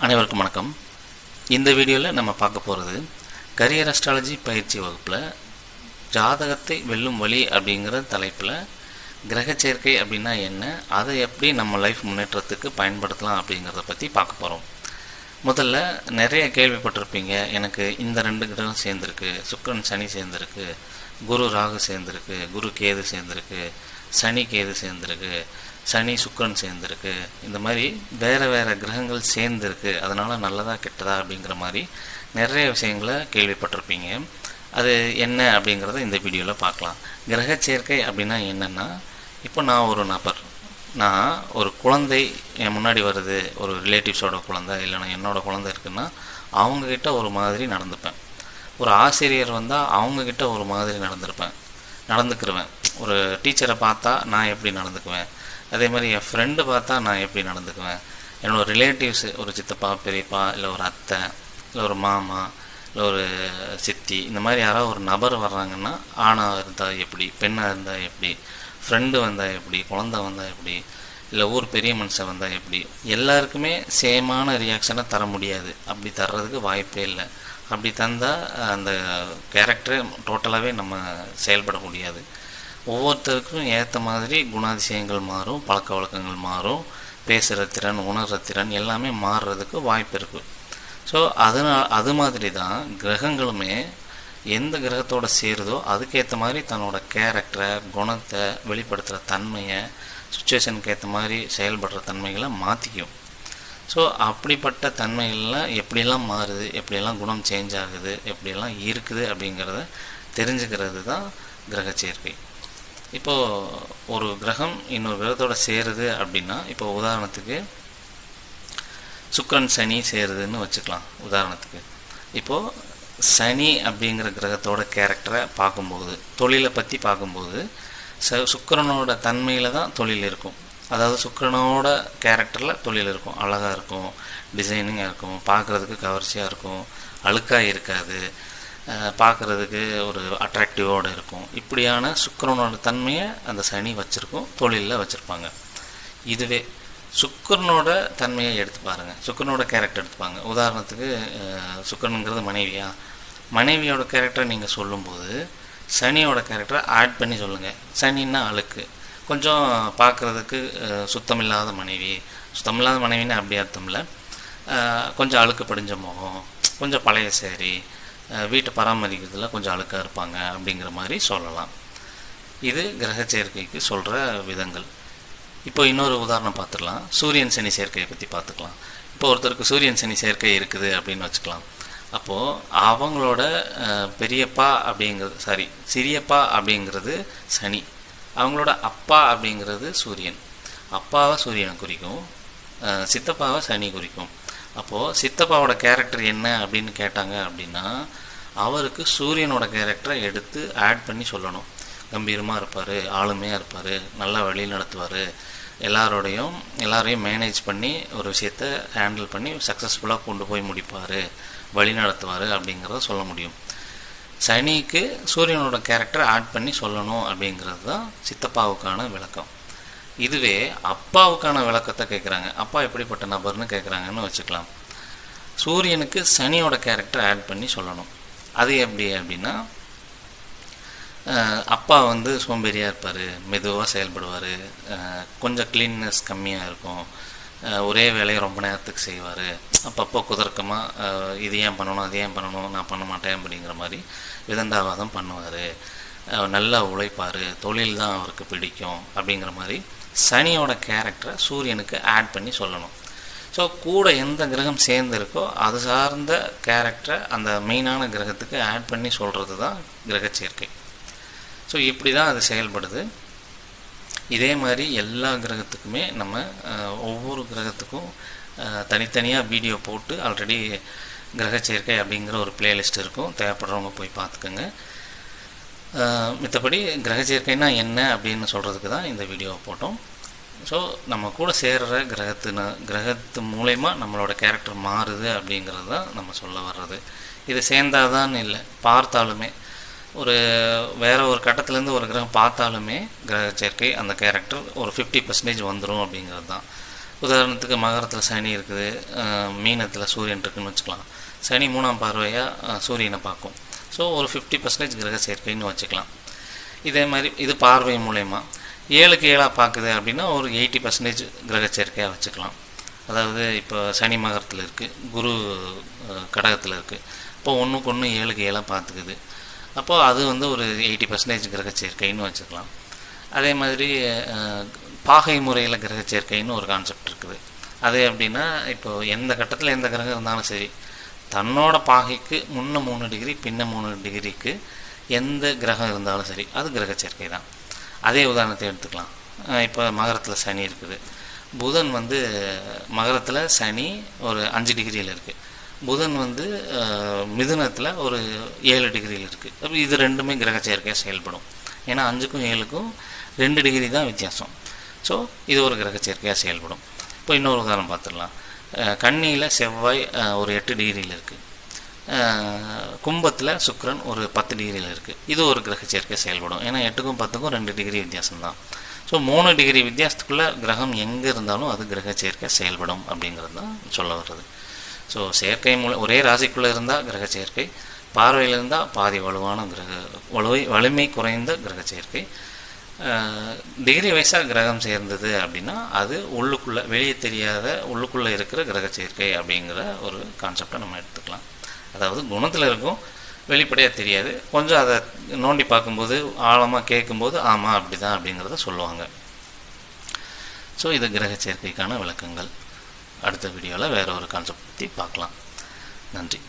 அனைவருக்கும் வணக்கம். இந்த வீடியோவில் நம்ம பார்க்க போகிறது கரியர் அஸ்ட்ராலஜி பயிற்சி வகுப்பில் ஜாதகத்தை வெல்லும் வழி அப்படிங்கிற தலைப்பில் கிரக சேர்க்கை அப்படின்னா என்ன அதை எப்படி நம்ம லைஃப் முன்னேற்றத்துக்கு பயன்படுத்தலாம் அப்படிங்கிறத பற்றி பார்க்க போகிறோம் முதல்ல நிறைய கேள்விப்பட்டிருப்பீங்க எனக்கு இந்த ரெண்டு கிரகம் சேர்ந்துருக்கு சுக்கிரன் சனி சேர்ந்துருக்கு குரு ராகு சேர்ந்துருக்கு குரு கேது சேர்ந்துருக்கு சனி கேது சேர்ந்துருக்கு சனி சுக்கிரன் சேர்ந்துருக்கு இந்த மாதிரி வேறு வேறு கிரகங்கள் சேர்ந்துருக்கு. அதனால் நல்லதா கெட்டதா அப்படிங்கிற மாதிரி நிறைய விஷயங்களை கேள்விப்பட்டிருப்பீங்க. அது என்ன அப்படிங்கிறத இந்த வீடியோவில் பார்க்கலாம். கிரக சேர்க்கை அப்படின்னா என்னென்னா இப்போ நான் ஒரு நபர். நான் ஒரு குழந்தை என் முன்னாடி வருது ஒரு ரிலேட்டிவ்ஸோட குழந்தை இல்லைன்னா என்னோடய குழந்தை இருக்குன்னா அவங்கக்கிட்ட ஒரு மாதிரி நடந்துப்பேன். ஒரு ஆசிரியர் வந்தால் அவங்கக்கிட்ட ஒரு மாதிரி நடந்திருப்பேன் நடந்துக்கிருவேன். ஒரு டீச்சரை பார்த்தா நான் எப்படி நடந்துக்குவேன்? அதே மாதிரி என் ஃப்ரெண்டு பார்த்தா நான் எப்படி நடந்துக்குவேன்? என்னோடய ரிலேட்டிவ்ஸு ஒரு சித்தப்பா பெரியப்பா இல்லை ஒரு அத்தை இல்லை ஒரு மாமா இல்லை ஒரு சித்தி இந்த மாதிரி யாராவது ஒரு நபர் வர்றாங்கன்னா ஆணாக இருந்தால் எப்படி பெண்ணாக இருந்தால் எப்படி ஃப்ரெண்டு வந்தால் எப்படி குழந்த வந்தால் எப்படி இல்லை ஊர் பெரிய மனுஷன் வந்தால் எப்படி எல்லாருக்குமே சேமான ரியாக்ஷனை தர முடியாது. அப்படி தர்றதுக்கு வாய்ப்பே இல்லை. அப்படி தந்தால் அந்த கேரக்டரை டோட்டலாகவே நம்ம செயல்பட முடியாது. ஒவ்வொருத்தருக்கும் ஏற்ற மாதிரி குணாதிசயங்கள் மாறும் பழக்க வழக்கங்கள் மாறும் பேசுகிற திறன் உணர்கிற திறன் எல்லாமே மாறுறதுக்கு வாய்ப்பு இருக்குது ஸோ அதனால் அது மாதிரி தான் கிரகங்களுமே எந்த கிரகத்தோட சேருதோ அதுக்கேற்ற மாதிரி தன்னோட கேரக்டரை குணத்தை வெளிப்படுத்துகிற தன்மையை சுச்சுவேஷனுக்கு ஏற்ற மாதிரி செயல்படுற தன்மைகளை மாற்றிக்கும் ஸோ அப்படிப்பட்ட தன்மைகள்லாம் எப்படியெல்லாம் மாறுது எப்படியெல்லாம் குணம் சேஞ்ச் ஆகுது எப்படியெல்லாம் இருக்குது அப்படிங்கிறத தெரிஞ்சுக்கிறது தான் கிரக சேர்க்கை. இப்போது ஒரு கிரகம் இன்னொரு கிரகத்தோட சேருது அப்படின்னா இப்போ உதாரணத்துக்கு சுக்கரன் சனி சேருதுன்னு வச்சுக்கலாம் உதாரணத்துக்கு. இப்போது சனி அப்படிங்கிற கிரகத்தோட கேரக்டரை பார்க்கும்போது தொழிலை பற்றி பார்க்கும்போது ச சுக்கரனோட தன்மையில் தான் தொழில் இருக்கும். அதாவது சுக்கரனோட கேரக்டரில் தொழில் இருக்கும். அழகாக இருக்கும் டிசைனிங்காக இருக்கும் பார்க்குறதுக்கு கவர்ச்சியாக இருக்கும் அழுக்காக இருக்காது பார்க்குறதுக்கு ஒரு அட்ராக்டிவோடு இருக்கும். இப்படியான சுக்கரனோட தன்மையை அந்த சனி வச்சுருக்கும் தொழிலில் வச்சுருப்பாங்க. இதுவே சுக்கரனோட தன்மையை எடுத்து பாருங்கள் சுக்கரனோட கேரக்டர் எடுத்துப்பாங்க உதாரணத்துக்கு சுக்கரனுங்கிறது மனைவியா? மனைவியோட கேரக்டரை நீங்கள் சொல்லும்போது சனியோட கேரக்டரை ஆட் பண்ணி சொல்லுங்கள் சனின்னா அழுக்கு. கொஞ்சம் பார்க்குறதுக்கு சுத்தமில்லாத மனைவி. சுத்தமில்லாத மனைவின்னு அப்படி அர்த்தம் இல்லை கொஞ்சம் அழுக்கு படிஞ்ச முகம் கொஞ்சம் பழைய சேரி வீட்டை பராமரிக்கிறதுல கொஞ்சம் அழுக்காக இருப்பாங்க அப்படிங்கிற மாதிரி சொல்லலாம். இது கிரக சேர்க்கைக்கு சொல்கிற விதங்கள். இப்போ இன்னொரு உதாரணம் பார்த்துக்கலாம் சூரியன் சனி சேர்க்கையை பற்றி பார்த்துக்கலாம். இப்போ ஒருத்தருக்கு சூரியன் சனி சேர்க்கை இருக்குது அப்படின்னு வச்சுக்கலாம். அப்போது அவங்களோட பெரியப்பா அப்படிங்கிறது சாரி சிறியப்பா அப்படிங்கிறது சனி. அவங்களோட அப்பா அப்படிங்கிறது சூரியன். அப்பாவை சூரியனை குறிக்கும். சித்தப்பாவை சனி குறிக்கும். அப்போது சித்தப்பாவோட கேரக்டர் என்ன அப்படின்னு கேட்டாங்க அப்படின்னா அவருக்கு சூரியனோட கேரக்டரை எடுத்து ஆட் பண்ணி சொல்லணும். கம்பீரமாக இருப்பார் ஆளுமையாக இருப்பார் நல்லா வழி நடத்துவார். எல்லாரோடையும் எல்லாரையும் மேனேஜ் பண்ணி ஒரு விஷயத்த ஹேண்டில் பண்ணி சக்ஸஸ்ஃபுல்லாக கொண்டு போய் முடிப்பார் வழி நடத்துவார் அப்படிங்கிறத சொல்ல முடியும். சனிக்கு சூரியனோட கேரக்டர் ஆட் பண்ணி சொல்லணும் அப்படிங்கிறது தான் சித்தப்பாவுக்கான விளக்கம். இதுவே அப்பாவுக்கான விளக்கத்தை கேட்குறாங்க அப்பா எப்படிப்பட்ட நபர்னு கேட்குறாங்கன்னு வச்சுக்கலாம். சூரியனுக்கு சனியோட கேரக்டர் ஆட் பண்ணி சொல்லணும். அது எப்படி அப்படின்னா அப்பா வந்து சோம்பேறியாக இருப்பார் மெதுவாக செயல்படுவார் கொஞ்சம் க்ளீன்னஸ் கம்மியாக இருக்கும் ஒரே வேலையை ரொம்ப நேரத்துக்கு செய்வார். அப்பப்போ குதர்க்கமாக இது ஏன் பண்ணணும் அது ஏன் பண்ணணும் நான் பண்ண மாட்டேன் அப்படிங்கிற மாதிரி விதந்தாவாதம் பண்ணுவார். நல்லா உழைப்பார் தொழில் தான் அவருக்கு பிடிக்கும் அப்படிங்கிற மாதிரி சனியோட கேரக்டரை சூரியனுக்கு ஆட் பண்ணி சொல்லணும். ஸோ கூட எந்த கிரகம் சேர்ந்துருக்கோ அது சார்ந்த கேரக்டரை அந்த மெயினான கிரகத்துக்கு ஆட் பண்ணி சொல்கிறது தான் கிரக சேர்க்கை. ஸோ இப்படி தான் அது செயல்படுது. இதே மாதிரி எல்லா கிரகத்துக்குமே நம்ம ஒவ்வொரு கிரகத்துக்கும் தனித்தனியாக வீடியோ போட்டு ஆல்ரெடி கிரக சேர்க்கை அப்படிங்கிற ஒரு பிளேலிஸ்ட் இருக்கும். தேவைப்படுறவங்க போய் பார்த்துக்கோங்க. மித்தபடி கிரக சேர்க்கைனா என்ன அப்படின்னு சொல்கிறதுக்கு தான் இந்த வீடியோவை போட்டோம். ஸோ நம்ம கூட சேர்கிற கிரகத்தின கிரகத்து மூலயமா நம்மளோட கேரக்டர் மாறுது அப்படிங்கிறது தான் நம்ம சொல்ல வர்றது. இது சேர்ந்தாதான் இல்லை பார்த்தாலுமே. ஒரு வேறு ஒரு கட்டத்துலேருந்து ஒரு கிரகம் பார்த்தாலுமே கிரக சேர்க்கை அந்த கேரக்டர் ஒரு ஃபிஃப்டி பர்சன்டேஜ் வந்துடும் அப்படிங்கிறது தான். உதாரணத்துக்கு மகரத்தில் சனி இருக்குது மீனத்தில் சூரியன் இருக்குதுன்னு வச்சுக்கலாம். சனி மூணாம் பார்வையாக சூரியனை பார்க்கும். ஸோ ஒரு ஃபிஃப்டி பர்சன்டேஜ் கிரக சேர்க்கைன்னு வச்சுக்கலாம். இதே மாதிரி இது பார்வை மூலயமா. ஏழுக்கு ஏழாக பார்க்குது அப்படின்னா ஒரு எயிட்டி பர்சன்டேஜ் கிரக சேர்க்கையாக வச்சுக்கலாம். அதாவது இப்போ சனி மகரத்தில் இருக்குது குரு கடகத்தில் இருக்குது இப்போ ஒன்றுக்கு ஒன்று ஏழுக்கு ஏழாக பார்த்துக்குது. அப்போது அது வந்து ஒரு எயிட்டி பர்சன்டேஜ் கிரக சேர்க்கைன்னு வச்சுக்கலாம். அதே மாதிரி பாகை முறையில் கிரக சேர்க்கைன்னு ஒரு கான்செப்ட் இருக்குது. அது எப்படின்னா இப்போது எந்த கட்டத்தில் எந்த கிரகம் இருந்தாலும் சரி தன்னோட பாகைக்கு முன்ன மூணு டிகிரி பின்ன மூணு டிகிரிக்கு எந்த கிரகம் இருந்தாலும் சரி அது கிரக சேர்க்கை தான். அதே உதாரணத்தை எடுத்துக்கலாம். இப்போ மகரத்தில் சனி இருக்குது. புதன் வந்து மகரத்தில் சனி ஒரு அஞ்சு டிகிரியில் இருக்குது புதன் வந்து மிதுனத்தில் ஒரு ஏழு டிகிரியில் இருக்குது அப்போ இது ரெண்டுமே கிரக சேர்க்கையாக செயல்படும். ஏன்னா அஞ்சுக்கும் ஏழுக்கும் ரெண்டு டிகிரி தான் வித்தியாசம். ஸோ இது ஒரு கிரக சேர்க்கையாக செயல்படும். இப்போ இன்னொரு உதாரணம் பார்த்துடலாம். கன்னியில் செவ்வாய் ஒரு எட்டு டிகிரியில் இருக்குது கும்பத்தில் சுக்ரன் ஒரு பத்து டிகிரியில் இருக்குது இது ஒரு கிரக சேர்க்கை செயல்படும். ஏன்னா எட்டுக்கும் பத்துக்கும் ரெண்டு டிகிரி வித்தியாசம்தான் ஸோ மூணு டிகிரி வித்தியாசத்துக்குள்ளே கிரகம் எங்கே இருந்தாலும் அது கிரக சேர்க்கை செயல்படும் அப்படிங்கிறது தான் சொல்ல வர்றது. ஸோ சேர்க்கை மூலம் ஒரே ராசிக்குள்ளே இருந்தால் கிரக சேர்க்கை பார்வையில் இருந்தால் பாதி வலுவான கிரக வலுவை வலிமை குறைந்த கிரக சேர்க்கை டிகிரி வைஸாக கிரகம் சேர்ந்தது அப்படின்னா அது உள்ளுக்குள்ளே வெளியே தெரியாத உள்ளுக்குள்ளே இருக்கிற கிரக சேர்க்கை அப்படிங்கிற ஒரு கான்செப்டை நம்ம எடுத்துக்கலாம். அதாவது குணத்தில் இருக்கும் வெளிப்படையாக தெரியாது. கொஞ்சம் அதை நோண்டி பார்க்கும்போது ஆழமாக கேட்கும்போது ஆமாம் அப்படி தான் அப்படிங்கிறத சொல்லுவாங்க. ஸோ இது கிரக சேர்க்கைக்கான விளக்கங்கள். அடுத்த வீடியோவில் வேற ஒரு கான்செப்ட் பற்றி பார்க்கலாம். நன்றி.